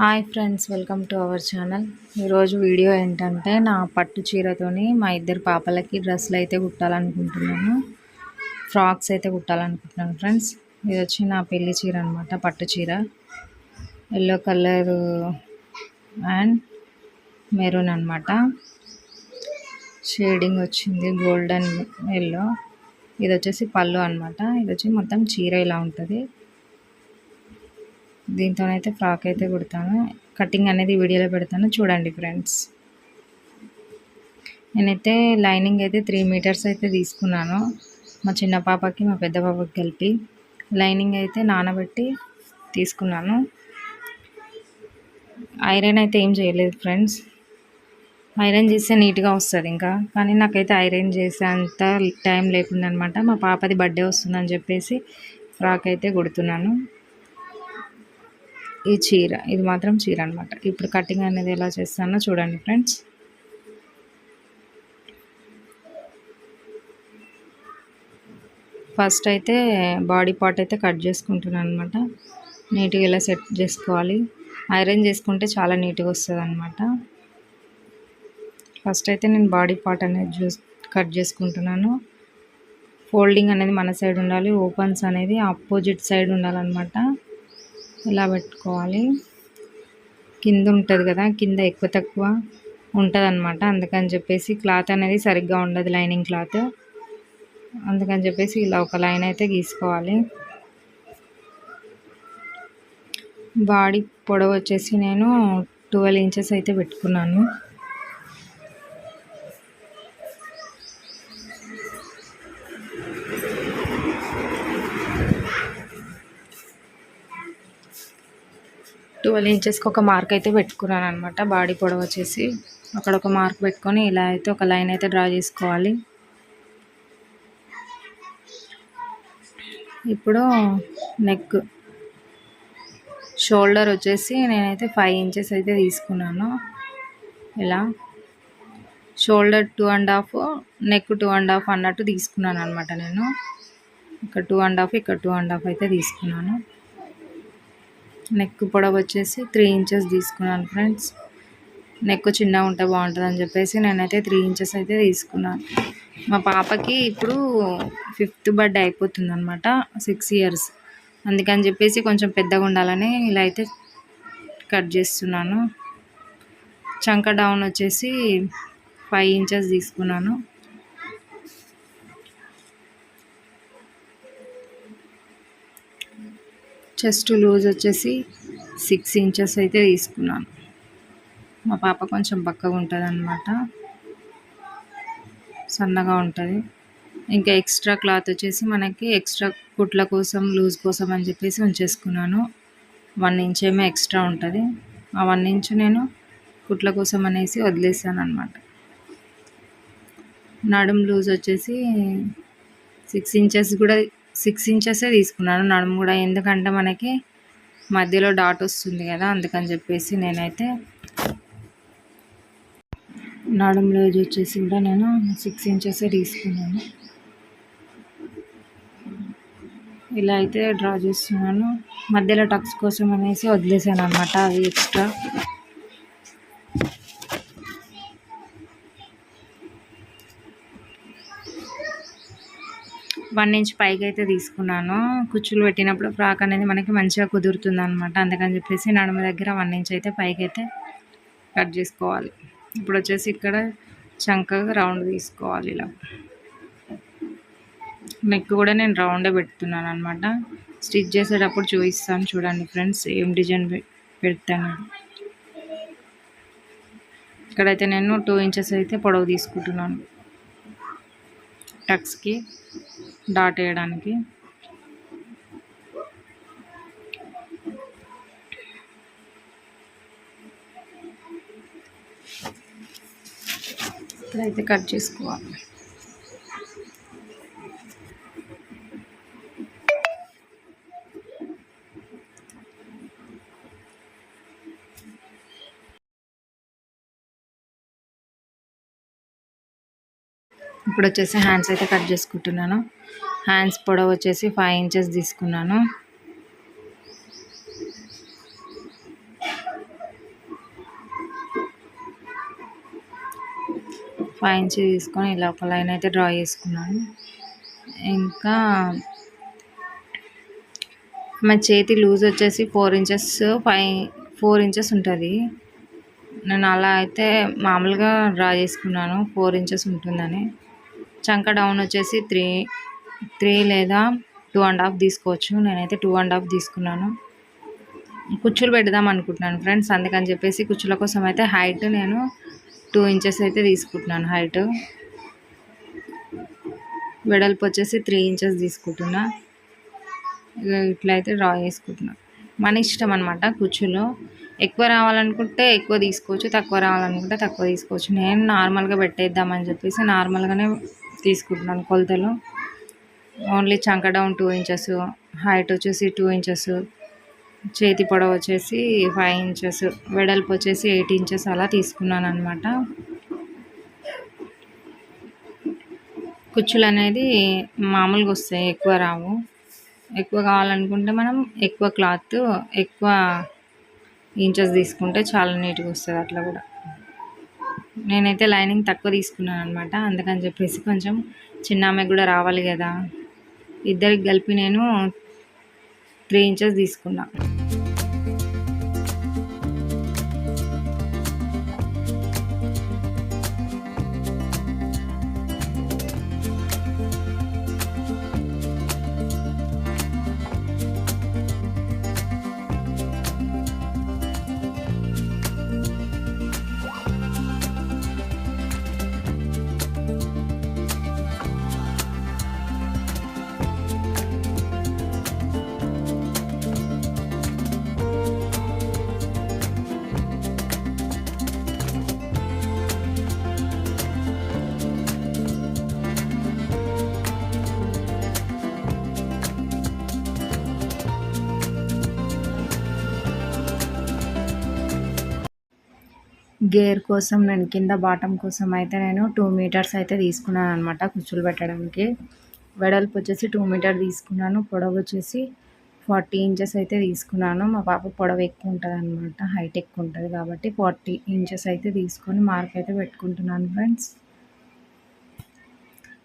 Hi friends welcome to our channel. ఈరోజు video ఏంటంటే నా పట్టు చీరతోని మా ఇద్దరు పాపలకి డ్రెస్సులు అయితే కుట్టాలనుకుంటున్నాను. ఫ్రాక్స్ అయితే కుట్టాలనుకుంటున్నాను ఫ్రెండ్స్. ఇది వచ్చి నా పెళ్ళి చీర అనమాట పట్టు చీర. ఎల్లో కలర్ అండ్ మెరూన్ అనమాట షేడింగ్ వచ్చింది గోల్డెన్ ఎల్లో. ఇది వచ్చేసి పళ్ళు అనమాట ఇది వచ్చి మొత్తం చీర ఇలా ఉంటుంది. దీంతోనైతే ఫ్రాక్ అయితే కుడతాను. కటింగ్ అనేది వీడియోలో పెడతాను. చూడండి ఫ్రెండ్స్. నేనైతే లైనింగ్ అయితే త్రీ మీటర్స్ అయితే తీసుకున్నాను. మా చిన్న పాపకి మా పెద్ద పాపకి కలిపి లైనింగ్ అయితే నానబెట్టి తీసుకున్నాను. ఐరన్ అయితే ఏం చేయలేదు ఫ్రెండ్స్. ఐరన్ చేస్తే నీట్గా వస్తుంది ఇంకా. కానీ నాకైతే ఐరన్ చేసే అంత టైం లేకుండా అనమాట మా పాపది బర్త్డే వస్తుందని చెప్పేసి ఫ్రాక్ అయితే కుడుతున్నాను. ఈ చీర ఇది మాత్రం చీర అనమాట ఇప్పుడు కటింగ్ అనేది ఎలా చేస్తానో చూడండి ఫ్రెండ్స్. ఫస్ట్ అయితే బాడీ పార్ట్ అయితే కట్ చేసుకుంటున్నాను అనమాట నీట్గా ఇలా సెట్ చేసుకోవాలి. ఐరన్ చేసుకుంటే చాలా నీట్గా వస్తుంది అనమాట ఫస్ట్ అయితే నేను బాడీ పార్ట్ అనేది చూ కట్ చేసుకుంటున్నాను. ఫోల్డింగ్ అనేది మన సైడ్ ఉండాలి ఓపెన్స్ అనేది ఆపోజిట్ సైడ్ ఉండాలన్నమాట. ఇలా పెట్టుకోవాలి. కింద ఉంటుంది కదా కింద ఎక్కువ తక్కువ ఉంటుంది అనమాట అందుకని చెప్పేసి క్లాత్ అనేది సరిగ్గా ఉండదు లైనింగ్ క్లాత్. అందుకని చెప్పేసి ఇలా ఒక లైన్ అయితే గీసుకోవాలి. బాడీ పొడవు వచ్చేసి నేను ట్వెల్వ్ ఇంచెస్ అయితే పెట్టుకున్నాను. ట్వెల్వ్ ఇంచెస్కి ఒక మార్క్ అయితే పెట్టుకున్నాను అనమాట బాడీ పొడవు వచ్చేసి అక్కడ ఒక మార్క్ పెట్టుకొని ఇలా అయితే ఒక లైన్ అయితే డ్రా చేసుకోవాలి. ఇప్పుడు నెక్ షోల్డర్ వచ్చేసి నేనైతే ఫైవ్ ఇంచెస్ అయితే తీసుకున్నాను. ఇలా shoulder two and half neck two and half అన్నట్టు తీసుకున్నాను అనమాట నేను. ఇక్కడ టూ అండ్ హాఫ్ ఇక్కడ టూ అండ్ హాఫ్ అయితే తీసుకున్నాను. నెక్ పొడవు వచ్చేసి త్రీ ఇంచెస్ తీసుకున్నాను ఫ్రెండ్స్ నెక్ చిన్నగా ఉంటే బాగుంటుంది అని చెప్పేసి నేనైతే త్రీ ఇంచెస్ అయితే తీసుకున్నాను. మా పాపకి ఇప్పుడు ఫిఫ్త్ బర్త్డే అయిపోతుంది అనమాట సిక్స్ ఇయర్స్ అందుకని చెప్పేసి కొంచెం పెద్దగా ఉండాలని ఇలా అయితే కట్ చేస్తున్నాను. చంక డౌన్ వచ్చేసి ఫైవ్ ఇంచెస్ తీసుకున్నాను. చెస్ట్ లూజ్ వచ్చేసి సిక్స్ ఇంచెస్ అయితే తీసుకున్నాను. మా పాప కొంచెం బక్కగా ఉంటుంది అనమాట సన్నగా ఉంటుంది. ఇంకా ఎక్స్ట్రా క్లాత్ వచ్చేసి మనకి ఎక్స్ట్రా కుట్ల కోసం లూజ్ కోసం అని చెప్పేసి ఉంచేసుకున్నాను. వన్ ఇంచ్ ఏమో ఎక్స్ట్రా ఉంటుంది. ఆ వన్ ఇంచ్ నేను కుట్ల కోసం అనేసి వదిలేసాను అనమాట నడుం లూజ్ వచ్చేసి సిక్స్ ఇంచెస్ కూడా సిక్స్ ఇంచెసే తీసుకున్నాను. నడుము కూడా ఎందుకంటే మనకి మధ్యలో డాట్ వస్తుంది కదా అందుకని చెప్పేసి నేనైతే నడుము వచ్చేసి కూడా నేను సిక్స్ ఇంచెసే తీసుకున్నాను. ఇలా అయితే డ్రా చేస్తున్నాను. మధ్యలో టక్స్ కోసం అనేసి వదిలేసాను అనమాట అది ఎక్స్ట్రా. వన్ ఇంచ్ పైకి అయితే తీసుకున్నాను. కుచ్చులు పెట్టినప్పుడు ఫ్రాక్ అనేది మనకి మంచిగా కుదురుతుంది అనమాట అందుకని చెప్పేసి నడుమ దగ్గర వన్ ఇంచ్ అయితే పైకి అయితే కట్ చేసుకోవాలి. ఇప్పుడు వచ్చేసి ఇక్కడ చంకగా రౌండ్ తీసుకోవాలి ఇలా. నెక్ కూడా నేను రౌండే పెడుతున్నాను అనమాట స్టిచ్ చేసేటప్పుడు చూపిస్తాను చూడండి ఫ్రెండ్స్ ఏం డిజైన్ పెడతాను. ఇక్కడైతే నేను టూ ఇంచెస్ అయితే పొడవు తీసుకుంటున్నాను. టక్స్కి. డాట్ వేయడానికి. ఇక్కడైతే కట్ చేసుకోవాలి. ఇప్పుడు వచ్చేసి హ్యాండ్స్ అయితే కట్ చేసుకుంటున్నాను. హ్యాండ్స్ పొడవ వచ్చేసి ఫైవ్ ఇంచెస్ తీసుకున్నాను. ఫైవ్ ఇంచెస్ తీసుకొని ఇలా ఒక లైన్ అయితే డ్రా చేసుకున్నాను. ఇంకా మా చేతి లూజ్ వచ్చేసి four inches five four inches ఉంటుంది. నేను అలా అయితే మామూలుగా డ్రా చేసుకున్నాను. ఫోర్ ఇంచెస్ ఉంటుందని. చంక డౌన్ వచ్చేసి త్రీ త్రీ లేదా టూ అండ్ హాఫ్ తీసుకోవచ్చు. నేనైతే టూ అండ్ హాఫ్ తీసుకున్నాను. కుచ్చులు పెడదాం అనుకుంటున్నాను ఫ్రెండ్స్. అందుకని చెప్పేసి కుచ్చుల కోసం అయితే హైట్ నేను టూ ఇంచెస్ అయితే తీసుకుంటున్నాను హైట్. వెడల్పు వచ్చేసి త్రీ ఇంచెస్ తీసుకుంటున్నా. ఇట్లయితే డ్రా చేసుకుంటున్నా. మన ఇష్టం అనమాట కుచ్చులు. ఎక్కువ రావాలనుకుంటే ఎక్కువ తీసుకోవచ్చు. తక్కువ రావాలనుకుంటే తక్కువ తీసుకోవచ్చు. నేను నార్మల్గా పెట్టేద్దామని చెప్పేసి నార్మల్గానే తీసుకుంటున్నాను కొలతలు. ఓన్లీ చంక డౌన్ టూ ఇంచెస్ హైట్ వచ్చేసి టూ ఇంచెస్ చేతి పొడవు వచ్చేసి ఫైవ్ ఇంచెస్ వెడల్పు వచ్చేసి ఎయిట్ ఇంచెస్ అలా తీసుకున్నాను అనమాట కుచ్చులు అనేది మామూలుగా వస్తాయి ఎక్కువ రావు. ఎక్కువ కావాలనుకుంటే మనం ఎక్కువ క్లాత్ ఎక్కువ ఇంచెస్ తీసుకుంటే చాలా నీట్గా వస్తుంది అట్లా కూడా. నేనైతే లైనింగ్ తక్కువ తీసుకున్నాను అనమాట అందుకని చెప్పేసి కొంచెం చిన్న ఆమె కూడా రావాలి కదా. ఇద్దరికి కలిపి నేను త్రీ ఇంచెస్ తీసుకున్నా. గేర్ కోసం నేను కింద బాటమ్ కోసం అయితే నేను టూ మీటర్స్ అయితే తీసుకున్నాను అనమాట కుచ్చులు పెట్టడానికి. వెడల్పు వచ్చేసి టూ మీటర్ తీసుకున్నాను పొడవు వచ్చేసి ఫార్టీ ఇంచెస్ అయితే తీసుకున్నాను. మా పాప పొడవు ఎక్కువ ఉంటుంది అనమాట హైట్ ఎక్కువ ఉంటుంది కాబట్టి ఫార్టీ ఇంచెస్ అయితే తీసుకొని మార్క్ అయితే పెట్టుకుంటున్నాను ఫ్రెండ్స్.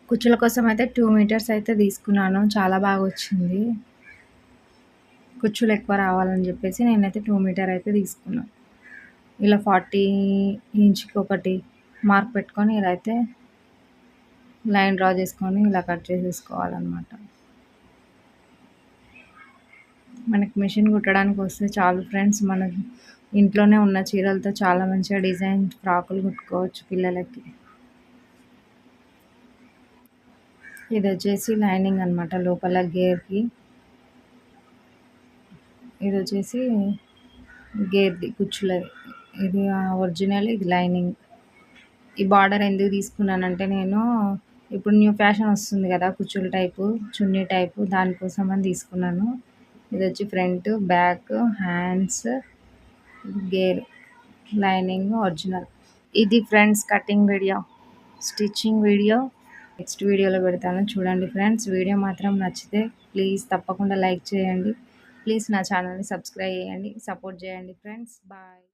కుచ్చుల కోసం అయితే టూ మీటర్స్ అయితే తీసుకున్నాను చాలా బాగా వచ్చింది. కుచ్చులు ఎక్కువ రావాలని చెప్పేసి నేనైతే టూ మీటర్ అయితే తీసుకున్నాను ఇలా ఫార్టీ ఇంచ్కి ఒకటి మార్క్ పెట్టుకొని ఇలా అయితే లైన్ డ్రా చేసుకొని ఇలా కట్ చేసేసుకోవాలన్నమాట. మనకి మిషన్ కుట్టడానికి వస్తే చాలు ఫ్రెండ్స్ మన ఇంట్లోనే ఉన్న చీరలతో చాలా మంచిగా డిజైన్ ఫ్రాకులు కుట్టుకోవచ్చు పిల్లలకి. ఇది వచ్చేసి లైనింగ్ అనమాట లోపల గేర్కి. ఇది వచ్చేసి గేర్ది కుచ్చులది. ఇది ఒరిజినల్ ఇది లైనింగ్ ఈ బార్డర్ ఎందుకు తీసుకున్నానంటే నేను ఇప్పుడు న్యూ ఫ్యాషన్ వస్తుంది కదా కుచ్చుల టైపు చున్నీ టైపు దానికోసం అని తీసుకున్నాను. ఇది వచ్చి front back hands gear lining original ఇది friends cutting video stitching video next వీడియోలో పెడతాను. చూడండి ఫ్రెండ్స్ వీడియో మాత్రం నచ్చితే ప్లీజ్ తప్పకుండా లైక్ చేయండి. ప్లీజ్ నా ఛానల్ని సబ్స్క్రైబ్ చేయండి. సపోర్ట్ చేయండి ఫ్రెండ్స్ బాయ్